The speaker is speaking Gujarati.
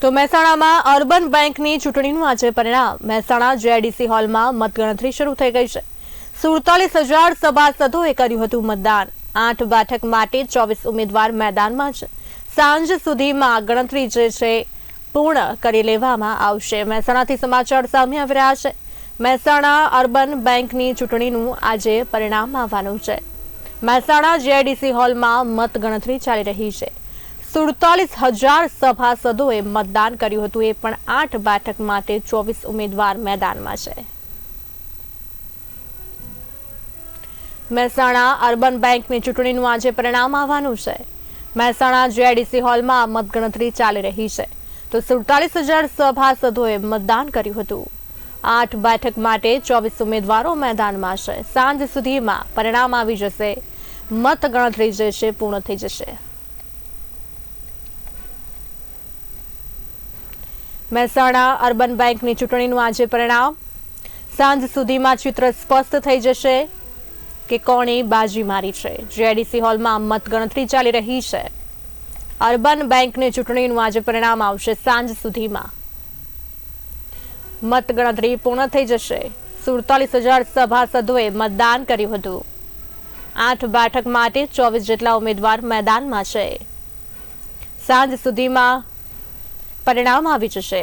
તો મહેસાણામાં અર્બન બેંકની ચૂંટણીનું આજે પરિણામ. મહેસાણા જેઆઈડીસી હોલમાં મતગણતરી શરૂ થઈ ગઈ છે. સુડતાલીસ હજાર સભાસદોએ કર્યું હતું મતદાન. આઠ બેઠક માટે ચોવીસ ઉમેદવાર મેદાનમાં છે. સાંજ સુધીમાં ગણતરી જે છે પૂર્ણ કરી લેવામાં આવશે. મહેસાણાથી સમાચાર સામે આવી રહ્યા છે. મહેસાણા અર્બન બેંકની ચૂંટણીનું આજે પરિણામ આવવાનું છે. મહેસાણા જેઆઈડીસી હોલમાં મતગણતરી ચાલી રહી છે. સુડતાલીસ હજાર સભાસદોએ મતદાન કર્યું હતું. એ પણ આઠ બેઠક માટે ચોવીસ ઉમેદવાર મેદાનમાં છે. મહેસાણા અર્બન બેંકની ચૂંટણીનું આજે પરિણામ આવવાનું છે. મહેસાણા જેઆઈડીસી હોલમાં મતગણતરી ચાલી રહી છે. તો સુડતાલીસ હજાર સભાસદોએ મતદાન કર્યું હતું. આઠ બેઠક માટે ચોવીસ ઉમેદવારો મેદાનમાં છે. સાંજ સુધીમાં પરિણામ આવી જશે. મતગણતરી જે છે, પૂર્ણ થઈ જશે. મહેસાણા અર્બન બેંકની ચૂંટણીનું આજે પરિણામ. સાંજ સુધીમાં ચિત્ર સ્પષ્ટ થઈ જશે કે કોણે બાજી મારી છે. જીઆઈડીસી હોલમાં મતગણતરી ચાલી રહી છે. અર્બન બેંકની ચૂંટણીનું આજે પરિણામ આવશે સાંજ સુધીમાં. મતગણતરી પૂર્ણ થઈ જશે. સુડતાલીસ હજાર સભાસદોએ મતદાન કર્યું હતું. આઠ બેઠક માટે ચોવીસ જેટલા ઉમેદવાર મેદાનમાં છે. સાંજ સુધીમાં પરિણામ આવી જશે.